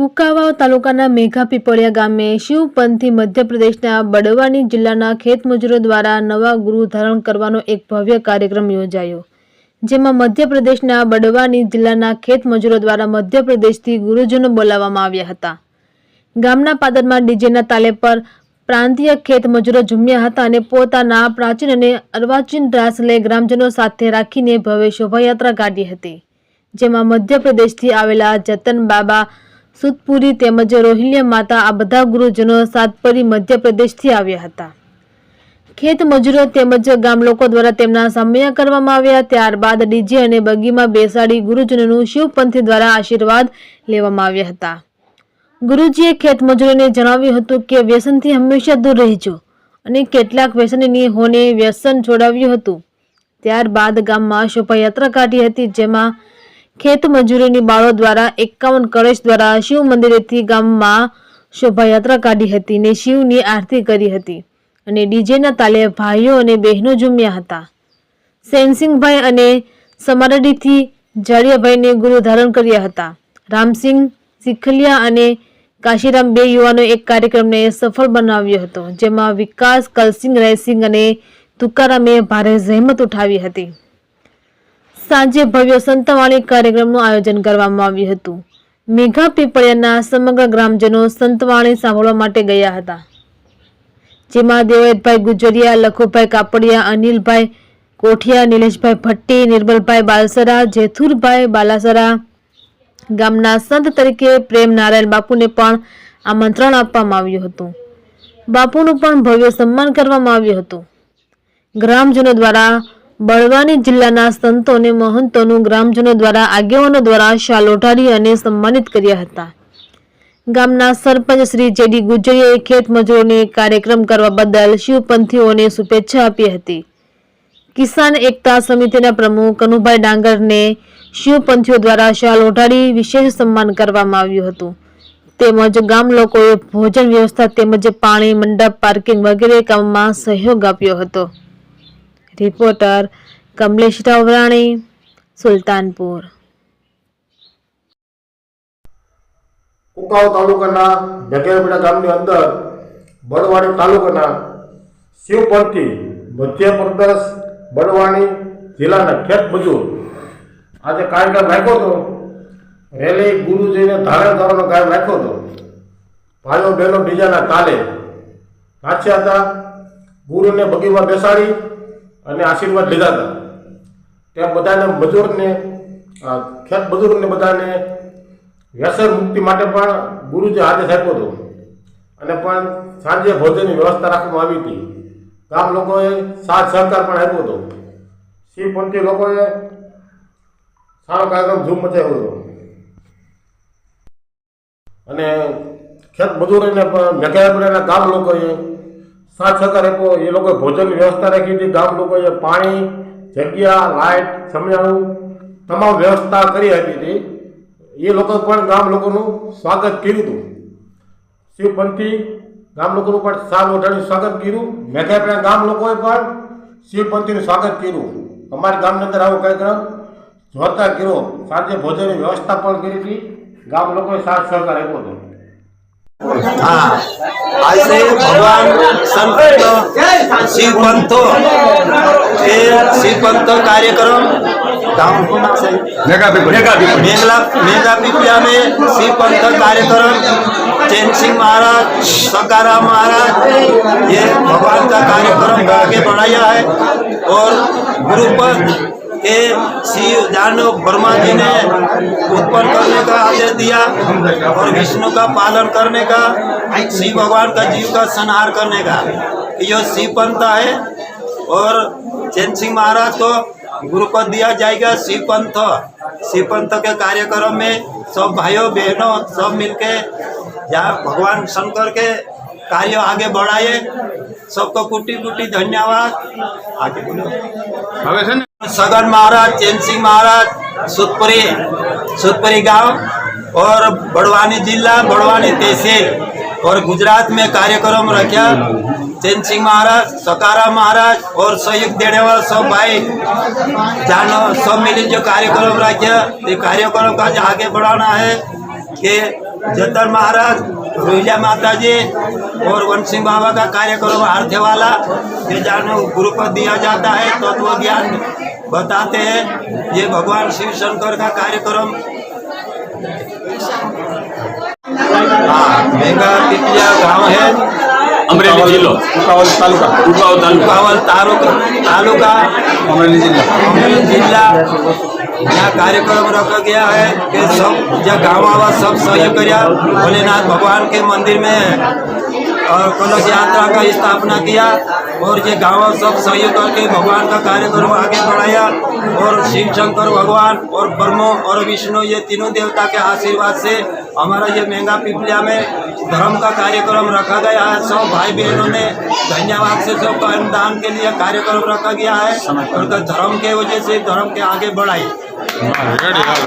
કુકાવાવ તાલુકાના મેઘા પીપળિયા ગામે શિવપંથી મધ્યપ્રદેશના બડવાની જિલ્લાના ખેતમજૂરો દ્વારા નવા ગુરુ ધારણ કરવાનો એક ભવ્ય કાર્યક્રમ યોજાયો. જેમાં મધ્યપ્રદેશના બડવાની જિલ્લાના ખેતમજૂરો દ્વારા મધ્યપ્રદેશથી ગુરુજનો બોલાવવામાં આવ્યા હતા. ગામના પાદરમાં ડીજેના તાલે પર પ્રાંતીય ખેત મજૂરો ઝૂમ્યા હતા અને પોતાના પ્રાચીન અને અર્વાચીન રાસ લઈ ગ્રામજનો સાથે રાખીને ભવ્ય શોભાયાત્રા કાઢી હતી. જેમાં મધ્યપ્રદેશથી આવેલા જતન બાબા સુતપુરી તેમજ રોહિલ્યા માતા આ બધા ગુરુજનો સાતપરી મધ્યપ્રદેશથી આવ્યા હતા. ખેત મજૂરો તેમજ ગામ લોકો દ્વારા તેમના સામયા કરવામાં આવ્યા. ત્યારબાદ ડીજે અને બગીમાં બેસાડી ગુરુજનોનું શિવપંથી દ્વારા આશીર્વાદ લેવામાં આવ્યા હતા. ગુરુજીએ ખેત મજૂરોને જણાવ્યું હતું કે, વ્યસનથી હંમેશા દૂર રહેજો અને કેટલાક વ્યસનની હોને વ્યસન છોડાવ્યું હતું. ત્યારબાદ ગામમાં શોભાયાત્રા કાઢી હતી, જેમાં ખેત મજૂરોની બાળો દ્વારા એકાવન કળશ દ્વારા શિવ મંદિરેથી ગામમાં શોભાયાત્રા કાઢી હતી ને શિવની આરતી કરી હતી. અને ડીજેના તાલે ભાઈઓ અને બહેનો ઝૂમ્યા હતા. સેનસિંહભાઈ અને સમારડીથી જાડિયાભાઈને ગુરુ ધારણ કર્યા હતા. રામસિંહ સિખલિયા અને કાશીરામ બે યુવાનો એક કાર્યક્રમને સફળ બનાવ્યો હતો, જેમાં વિકાસ, કલસિંગ, રાયસિંગ અને તુકારામે ભારે જહેમત ઉઠાવી હતી. સાંજે ભવ્ય સંતવાણી કાર્યક્રમનું આયોજન કરવામાં આવ્યું હતું. મેઘા પીપળિયાના સમગ્ર ગ્રામજનો સંતવાણી સાંભળવા માટે ગયા હતા. જેમાં દેવયતભાઈ ગુજરિયા, લખુભાઈ કાપડિયા, અનિલભાઈ કોઠિયા, નિલેશભાઈ ભટ્ટી, નિર્મલભાઈ બાલસરા, જેથુરભાઈ બાલાસરા ગામના સંત તરીકે પ્રેમ નારાયણ બાપુને પણ આમંત્રણ આપવામાં આવ્યું હતું. બાપુનું પણ ભવ્ય સન્માન કરવામાં આવ્યું હતું. ગ્રામજનો દ્વારા બળવાની જિલ્લાના સંતો અને મહંતોનું ગ્રામજનો દ્વારા આગેવાનો દ્વારા શાલ ઓઢાડી અને સન્માનિત કર્યા હતા. ગામના સરપંચ શ્રી જેડી ગુજરીએ ખેત મજૂરોને કાર્યક્રમ કરવા બદલ શિવપંથીઓને શુભેચ્છા આપી હતી. કિસાન એકતા સમિતિના પ્રમુખ કનુભાઈ ડાંગરને શિવપંથીઓ દ્વારા શાલ ઓઢાડી વિશેષ સન્માન કરવામાં આવ્યું હતું. તેમજ ગામ લોકોએ ભોજન વ્યવસ્થા તેમજ પાણી, મંડપ, પાર્કિંગ વગેરે કામમાં સહયોગ આપ્યો હતો. રિપોર્ટર કમલેશ રાવરાણી સુલતાનપુર. કુકાવ તાલુકાના જગેરપેટા ગામની અંદર બળવાણી તાલુકાના શિવપંથી મધ્યપ્રદેશ બળવાણી જિલ્લાના ખેત મજૂર. આજે કાર્યક્રમ રાખ્યો હતો. રેલી ગુરુજીને ધારણ કરવાનો કાર્ય રાખ્યો હતો. ભાઈઓ બહેનો બીજાના તાલે નાચ્યા હતા. ગુરુને બગીમાં બેસાડી અને આશીર્વાદ લીધા હતા. ત્યાં બધાને મજૂરને ખેત મજૂરને બધાને વ્યસન મુક્તિ માટે પણ ગુરુજી આદેશ આપ્યો હતો. અને પણ સાંજે ભોજનની વ્યવસ્થા રાખવામાં આવી હતી. ગામ લોકોએ સાથ સહકાર પણ આપ્યો હતો. શિવપંથી લોકોએ સારો કાર્યક્રમ ધૂમ મચાવ્યો હતો. અને ખેત મજૂરોને મેઘાપુરાના ગામ લોકોએ સાથ સહકાર આપ્યો એ લોકોએ ભોજનની વ્યવસ્થા રાખી હતી. ગામ લોકોએ પાણી, જગ્યા, લાઇટ સમયાણું તમામ વ્યવસ્થા કરી આપી હતી. એ લોકો પણ ગામ લોકોનું સ્વાગત કર્યું હતું. શિવપંથી ગામ લોકોનું પણ સાલ ઓઢાડીને સ્વાગત કર્યું. મેઘાપુરા ગામ લોકોએ પણ શિવપંથીનું સ્વાગત કર્યું. અમારા ગામની અંદર આવો કાર્યક્રમ જોતા કર્યો. સાંજે ભોજનની વ્યવસ્થા પણ કરી હતી. ગામ લોકોએ સાથ સહકાર આપ્યો હતો. हाँ आज से भगवान संत शिव पंथो ये शिव पंथो कार्यक्रम गाँव को नाम से मेगा पीपल मेघला मेघा पिपिया में शिव पंथ कार्यक्रम चैन सिंह महाराज सकाराम महाराज ये भगवान का कार्यक्रम आगे बढ़ाया है और गुरुपद के शिव दानव ब्रह्मा जी ने उत्पन्न करने का आदेश दिया और विष्णु का पालन करने का शिव भगवान का जीव का संहार करने का। यह शिव पंथ है और चैन सिंह महाराज को गुरु गुरुपद दिया जाएगा शिव पंथ शिव पंथ के कार्यक्रम में सब भाइयों, बहनों, सब मिलके जहाँ भगवान शंकर के कार्य आगे बढ़ाए, सबको कुटी कुटी धन्यवाद। आगे बोलो। सदन महाराज चैन सिंह महाराज सुतपुरी सुतपुरी गांव और बड़वानी जिला बड़वानी तहसील और गुजरात में कार्यक्रम रखा चैन सिंह महाराज सकारा महाराज और सहयोग देने वाला सब भाई जानो सब मिली जो कार्यक्रम रखा ये कार्यक्रम का आगे बढ़ाना है कि जतर महाराज रोहिला माता जी और वन सिंह बाबा का कार्यक्रम आरथे वाला ये जानो गुरु को दिया जाता है तत्व ज्ञान बताते हैं ये भगवान शिव शंकर का कार्यक्रम हाँ मेगा पिटिया गांव है અમરેલી જિલ્લો કુકાવલ તાલુકા કુકાવ તાલુકા કાવલ તાલુકા તાલુકા અમરેલી જિલ્લા अमरेली जिला यहाँ कार्यक्रम रखा गया है कि सब जो गाँव वाला सब सहयोग किया भोलेनाथ भगवान के मंदिर में और कलश यात्रा का स्थापना किया, और ये गाँव सब सहयोग करके भगवान का कार्यक्रम आगे बढ़ाया, और शिव शंकर भगवान और ब्रह्मो और विष्णु, ये तीनों देवता के आशीर्वाद से हमारा ये मेंगा पिपलिया में धर्म का कार्यक्रम रखा गया है। सब भाई बहनों ने धन्यवाद से सब दान के लिए कार्यक्रम रखा गया है, और धर्म के वजह से धर्म के आगे बढ़ाई। 骂人啊